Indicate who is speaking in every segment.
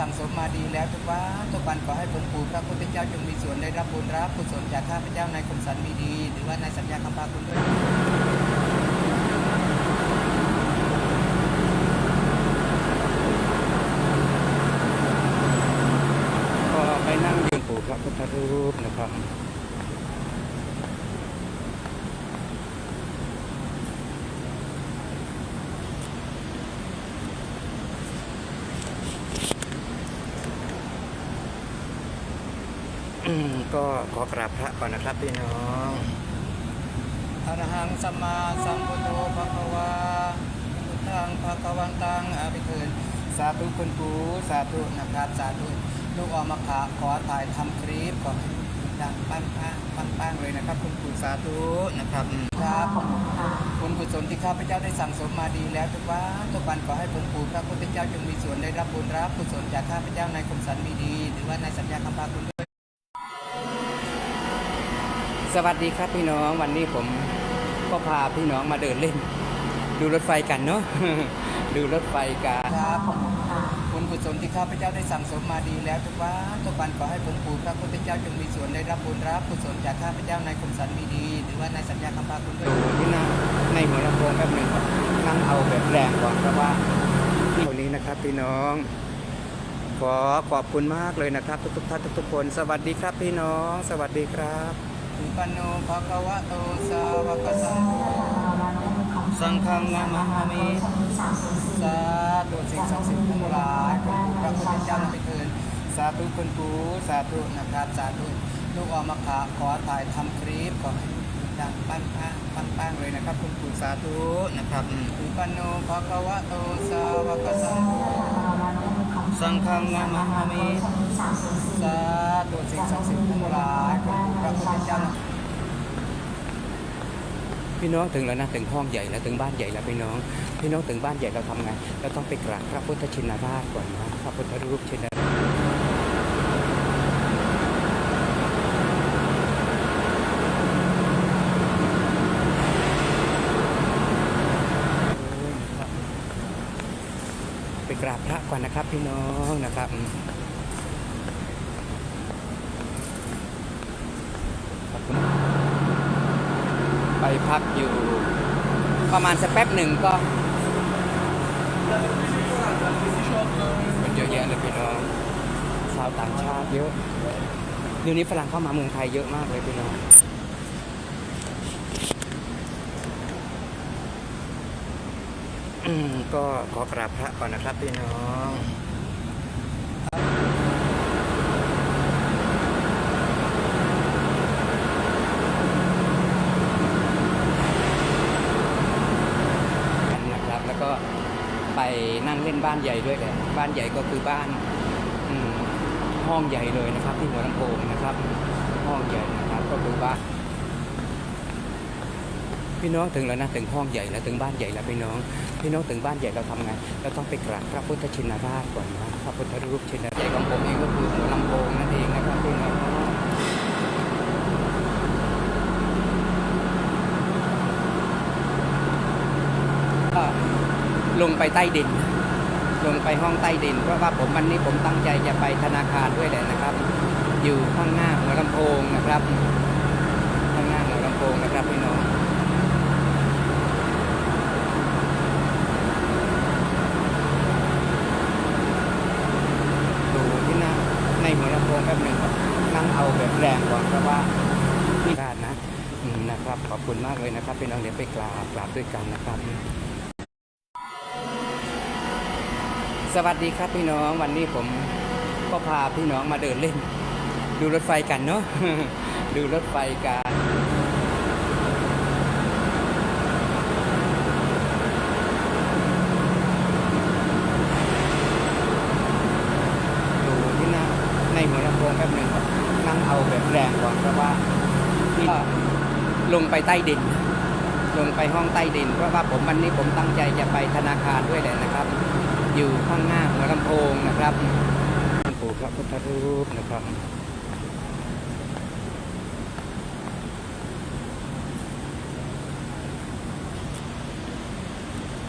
Speaker 1: สั่งสมมาดีแล้วทุกวันทุกวันขอให้ผลปู่พระพุทธเจ้าจงมีส่วนได้รับบุญรับกุศลจากข้าพเจ้าในคมสันมีดี หรือว่าในสัญญาคำพาคุณด้วย
Speaker 2: ก็ไปนั่งยืนปู่พระพุทธรูปนะครับ ก็ขอกราบพระก่อนนะครับพี่น้อง
Speaker 1: อรหังสัมมาสัมพุทโธภะคะวาพุทธังภะคะวันตังอาภิเทินสาธุคุณปู่สาธุนะครับสาธุลูกออกมาขาขอถ่ายทำคลิปก่อนดังปั้นป้งปั้นป้งเลยนะครับ คุณปู่สาธุนะครับครับบุญกุศลที่ข้าพเจ้าได้สั่งสมมาดีแล้วทุกวันทุกวันขอให้ผลปู่พระพุทธเจ้าจงมีส่วนได้รับบุญรับกุศลจากข้าพเจ้าในคมสันมีดี หรือว่าในสัญญาคำพาคุณ
Speaker 2: สวัสดีครับพี่น้องวันนี้ผมก็พาพี่น้องมาเดินเล่น ดูรถไฟกันเนาะดูรถไฟกัน
Speaker 1: ครับบุญกุศลที่ข้าพเจ้าได้สั่งสมมาดีแล้วทุกวันทุกวันขอให้ผลปู่พระพุทธเจ้าจงมีส่วนได้รับบุญรับกุศลจากข้าพเจ้าในคมสันมีดี หรือว่าในสัญญาคำพาคุณด้วย
Speaker 2: ดูที่นั่งในหัวลำโพงแป๊บหนึ่งครับนั่งเอาแบบแรงก่อนเพราะว่าที่นี้นะครับพี่น้อง ขอขอบคุณมากเลยนะครับ ทุกๆท่านทุกๆคน สวัสดีครับพี่น้อง สวัสดีครับ
Speaker 1: สุ ปนโนภะคะวะโตสาวกสังโฆสังฆังนามามิสาธุสิ่งศักดิ์สิทธิ์ทั้งหลายขอบคุณพระพุทธเจ้านำไปเทินสาธุคุณปู่สาธุนะครับสาธุลูกอมขาขอถ่ายทำคลิปก่อนดังปั้นป้างปั้นป้งเลยนะครับ คุณปู่สาธุนะครับอืมสุปนโนภะคะวะโตสาวกสังโฆ สังฆังนามามิสาธุสิ่งศักดิ์สิทธิ์ทั้งหลายขอบคุณพระพุทธเจ้า
Speaker 2: พี่น้องถึงแล้วนะถึงห้องใหญ่แล้วถึงบ้านใหญ่แล้วพี่น้อง พี่น้องถึงบ้านใหญ่เราทำไงเราต้องไปกราบพระพุทธชินราชก่อนนะพระพุทธรูปชินราช ไปกราบพระก่อนนะครับพี่น้องนะครับไปพักอยู่ ประมาณสักแป๊บหนึ่งก็มันเยอะแยะเลยพี่น้องชาวต่างชาติเยอะเดี๋ยวนี้ฝรั่งเข้ามาเมืองไทยเยอะมากเลยพี่น้องอืม ก็ขอกราบพระก่อนนะครับพี่น้องนะครับแล้วก็ไปนั่งเล่นบ้านใหญ่ด้วยแหละบ้านใหญ่ก็คือบ้านห้องใหญ่เลยนะครับ ที่หัวลำโพงนะครับ ห้องใหญ่นะครับก็คือบ้าน พี่น้องถึงแล้วนะถึงห้องใหญ่แล้วถึงบ้านใหญ่แล้วพี่น้อง พี่น้องถึงบ้านใหญ่เราทำไงเราต้องไปกราบพระพุทธชินราชก่อนนะพระพุทธรูปชินราชใหญ่ของผมเองก็คือหัวลำโพงนั่นเองนะครับพี่น้องก็ลงไปใต้ดิน ลงไปห้องใต้ดิน เพราะว่าผมวันนี้ผมตั้งใจจะไปธนาคารด้วยเลยนะครับ อยู่ข้างหน้าหัวลำโพงนะครับ ข้างหน้าหัวลำโพงนะครับพี่น้องดูที่หน้าในหัวลำโพง แป๊บหนึ่งนั่งเอาแบบแรงก่อนเพราะว่าที่พลาดนะนะครับ ขอบคุณมากเลยนะครับพี่น้องเดี๋ยวไปกราบกราบด้วยกันนะครับ สวัสดีครับพี่น้องวันนี้ผมก็พาพี่น้องมาเดินเล่น ดูรถไฟกันเนาะดูรถไฟกันดูที่หน้าในหัวลำโพงแป๊บหนึ่งครับนั่งเอาแบบแรงก่อน เพราะว่าที่ก็ลงไปใต้ดิน ลงไปห้องใต้ดิน เพราะว่าผมวันนี้ผมตั้งใจจะไปธนาคารด้วยเลยนะครับ อยู่ข้างหน้าหัวลำโพงนะครับปู่พระพุทธรูปนะครับ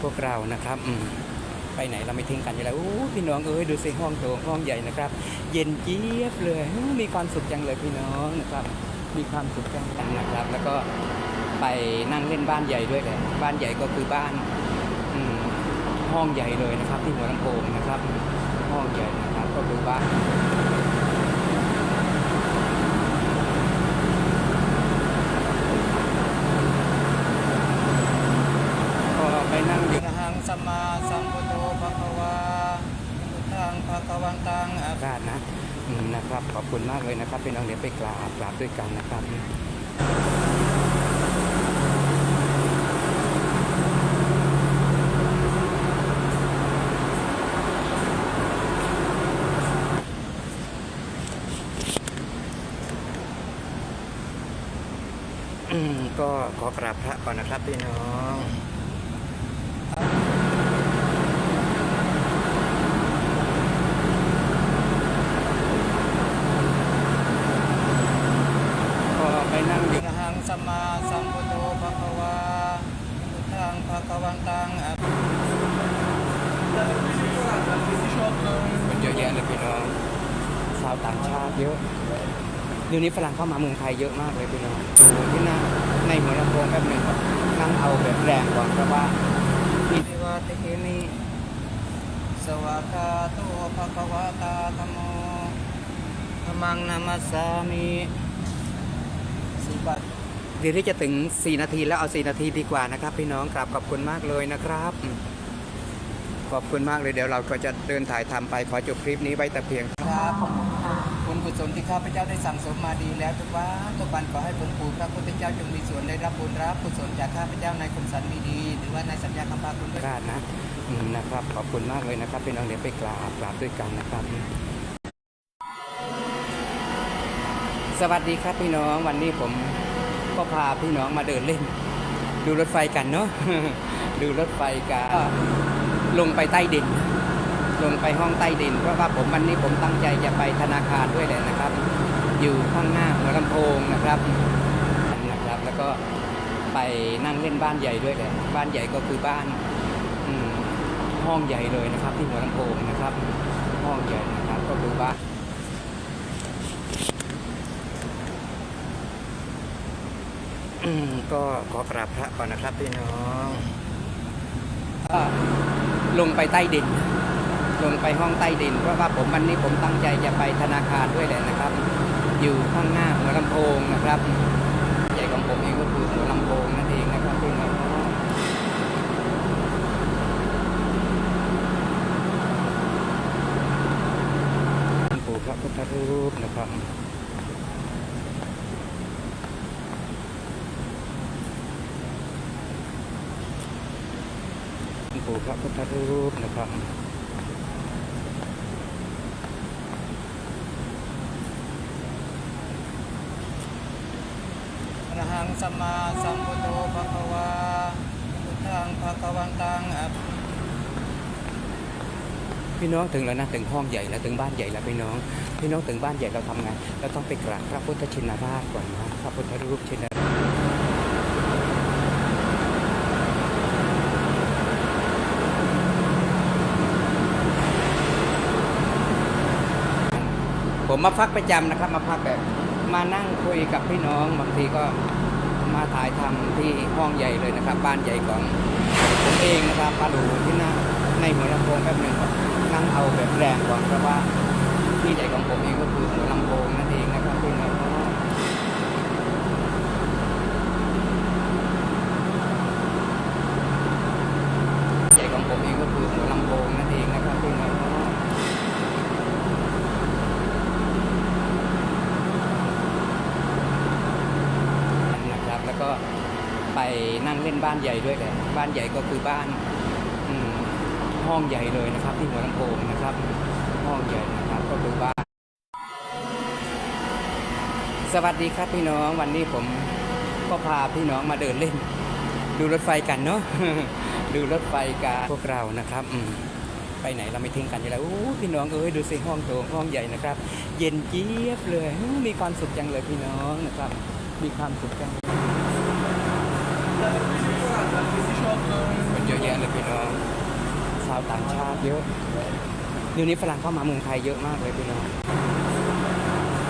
Speaker 2: พวกเรานะครับอืม ไปไหนเราไม่ทิ้งกันอยู่แล้วพี่น้องเอ้ยดูสิห้องโถงห้องใหญ่นะครับ เย็นเจี๊ยบเลยมีความสุขจังเลยพี่น้องนะครับมีความสุขจังนะครับ แล้วก็ไปนั่งเล่นบ้านใหญ่ด้วยแหละบ้านใหญ่ก็คือบ้านห้องใหญ่เลยนะครับ ที่หัวลำโพงนะครับ ห้องใหญ่นะครับก็คือบ้าน ก็ไปนั่งอยู่
Speaker 1: อรหังสัมมาสัมพุทโธภะคะวาพุทธังภะคะวันตังอะ
Speaker 2: ราชนะอืมนะ คุณมากเลยนะครับพี่น้องเดี๋ยวไปกราบกราบด้วยกันนะครับก็ขอกราบพระก่อนนะครับพี่น้อง ก็ไปนั่งอ
Speaker 1: อยู่ รหังสัมมาสัมพุทโธภะคะวาพุทธังภะคะวันตังอะ
Speaker 2: คนเยอะแยะเลยพี่น้องชาว ต่างชาติเยอะเดี๋ยวนี้ฝรั่งเข้ามาเมืองไทยเยอะมากเลยพี่น้องดูที่หน้าในหัวลำโพงแป๊บหนึ่งนั่งเอาแบบแรงก่อนเพราะว่ามี
Speaker 1: วิวัติเอนิสวากาโตภะคะวะตาธัมโมธัมมังนามัสสามิสิบัต
Speaker 2: เดี๋ยวที่จะถึง 4 นาทีแล้วเอา 4 นาทีดีกว่านะครับ พี่น้องกราบขอบคุณมากเลยนะครับ ขอบคุณมากเลยเดี๋ยวเราก็จะเดินถ่ายทำไปขอจบคลิปนี้ไว้แต่เพียง
Speaker 1: ครับบุญกุศลที่ข้าพเจ้าได้สั่งสมมาดีแล้วทุกวันทุกวันขอให้ผลปู่พระพุทธเจ้าจงมีส่วนได้รับบุญรับกุศลจากข้าพเจ้าในคมสันมีดีหรือว่าในสัญญาคำพาคุณด้วย
Speaker 2: ราชนะอืมนะครับขอบคุณมากเลยนะครับพี่น้องเดี๋ยวไปกราบกราบด้วยกันนะครับสวัสดีครับพี่น้องวันนี้ผมก็พาพี่น้องมาเดินเล่น ดูรถไฟกันเนาะดูรถไฟกันก็ ลงไปใต้ดิน ลงไปห้องใต้ดิน เพราะว่าผมวันนี้ผมตั้งใจจะไปธนาคารด้วยแหละนะครับ อยู่ข้างหน้าหัวลำโพงนะครับนะครับ แล้วก็ไปนั่งเล่นบ้านใหญ่ด้วยแหละบ้านใหญ่ก็คือบ้านห้องใหญ่เลยนะครับ ที่หัวลำโพงนะครับ ห้องใหญ่นะครับก็คือบ้านก็ขอกราบพระก่อนนะครับพี่น้องก็ ลงไปใต้ดิน ลงไปห้องใต้ดิน เพราะว่าผมวันนี้ผมตั้งใจจะไปธนาคารด้วยแหละนะครับ อยู่ข้างหน้าหัวลำโพงนะครับ ใหญ่ของผมเองก็คือหัวลำโพงนั่นเองนะครับพี่น้องปู่พระพุทธรูปนะครับ ปู่พระพุทธรูปนะครับ
Speaker 1: อรหังสัมมาสัมพุทโธภะคะวาพุทธังภะคะวันตังอะ
Speaker 2: พี่น้องถึงแล้วนะถึงห้องใหญ่แล้วถึงบ้านใหญ่แล้วพี่น้อง พี่น้องถึงบ้านใหญ่เราทำไงเราต้องไปกราบพระพุทธชินราชก่อนนะพระพุทธรูปชินราช ผมมาพักประจำนะครับ มาพักแบบมานั่งคุยกับพี่น้องบางทีก็มาถ่ายทำที่ห้องใหญ่เลยนะครับ บ้านใหญ่ของผมเองนะครับมาดูที่หน้าในหัวลำโพงแป๊บหนึ่งนั่งเอาแบบแรงก่อนเพราะว่าที่ใหญ่ของผมเองก็คือหัวลำโพงนั่นเองนะครับพี่น้องใหญ่ของผมเองก็คือหัวลำโพงนั่นเองนะครับพี่น้อง นะครับแล้วก็ไปนั่งเล่น บ้านใหญ่ด้วยแหละบ้านใหญ่ก็คือบ้านห้องใหญ่เลยนะครับ ที่หัวลำโพงนะครับ ห้องใหญ่นะครับก็คือบ้าน สวัสดีครับพี่น้องวันนี้ผมก็พาพี่น้องมาเดินเล่น ดูรถไฟกันเนาะดูรถไฟกันพวกเรานะครับไปไหนเราไม่ทิ้งกันอยู่แล้วพี่น้องเอ้ยดูสิห้องโถงห้องใหญ่นะครับ เย็นเจี๊ยบเลยมีความสุขจังเลยพี่น้องนะครับ มีความสุขจัง คนเยอะแยะเลยพี่น้องชาวาวต่างชาติเยอะเดี๋ยวนี้ฝรั่งเข้ามาเมืองไทยเยอะมากเลยพี่น้อง